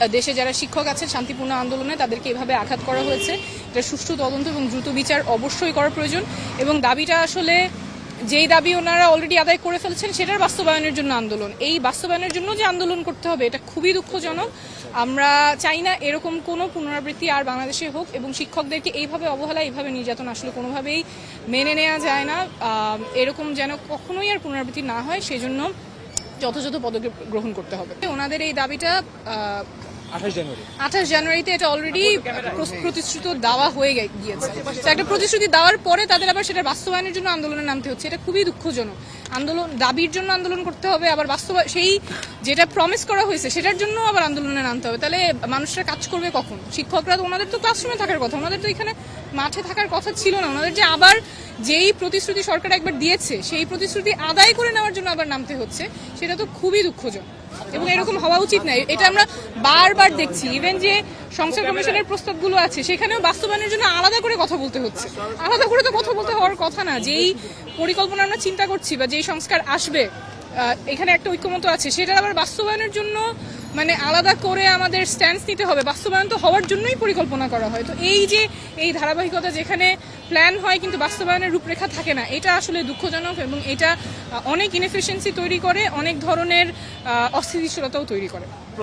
দেশে যারা শিক্ষক আছেন, শান্তিপূর্ণ আন্দোলনে তাদেরকে এভাবে আঘাত করা হয়েছে। এটা সুষ্ঠু তদন্ত এবং দ্রুত বিচার অবশ্যই করা প্রয়োজন এবং দাবিটা আসলে যেই দাবি ওনারা অলরেডি আদায় করে ফেলছেন, সেটার বাস্তবায়নের জন্য আন্দোলন। এই বাস্তবায়নের জন্য যে আন্দোলন করতে হবে, এটা খুবই দুঃখজনক। আমরা চাই না এরকম কোনো পুনরাবৃত্তি আর বাংলাদেশে হোক এবং শিক্ষকদেরকে এইভাবে অবহেলা, এইভাবে নির্যাতন আসলে কোনোভাবেই মেনে নেওয়া যায় না। এরকম যেন কখনোই আর পুনরাবৃত্তি না হয়, সেজন্য যথাযথ পদক্ষেপ গ্রহণ করতে হবে। ওনাদের এই দাবিটা আঠাশ জানুয়ারিতে এটা অলরেডি প্রতিশ্রুত দেওয়া হয়ে গিয়েছে। তো একটা প্রতিশ্রুতি দেওয়ার পরে তাদের আবার সেটা বাস্তবায়নের জন্য আন্দোলনে নামতে হচ্ছে। এটা খুবই দুঃখজনক। আন্দোলন দাবির জন্য আন্দোলন করতে হবে আবার বাস্তবায়ন সেই যেটা প্রমিস করা হয়েছে সেটার জন্য আবার আন্দোলনে নামতে হবে। তাহলে মানুষরা কাজ করবে কখন? শিক্ষকরা তো ওনাদের তো ক্লাসরুমে থাকার কথা। ওনাদের তো এখানে মাঠে থাকার কথা ছিল না। ওনাদের যে আবার যেই প্রতিশ্রুতি সরকার একবার দিয়েছে সেই প্রতিশ্রুতি আদায় করে নেওয়ার জন্য আবার নামতে হচ্ছে সেটা তো খুবই দুঃখজনক। এবং এরকম হওয়া উচিত না। এটা আমরা বারবার দেখছি। ইভেন যে সংসদ কমিশনের প্রস্তাবগুলো আছে, সেখানেও বাস্তবায়নের জন্য আলাদা করে কথা বলতে হচ্ছে। আলাদা করে তো কথা বলতে হওয়ার কথা না। যেই পরিকল্পনা আমরা চিন্তা করছি বা যেই সংস্কার আসবে এখানে একটা ঐক্যমত আছে, সেটা আবার বাস্তবায়নের জন্য মানে আলাদা করে আমাদের স্ট্যান্স নিতে হবে। বাস্তবায়ন তো হওয়ার জন্যই পরিকল্পনা করা হয়। তো এই যে এই ধারাবাহিকতা যেখানে প্ল্যান হয়, কিন্তু বাস্তবায়নের রূপরেখা থাকে না। এটা আসলে দুঃখজনক এবং এটা অনেক ইনএফিসিয়েন্সি তৈরি করে, অনেক ধরনের অস্থিতিশীলতাও তৈরি করে।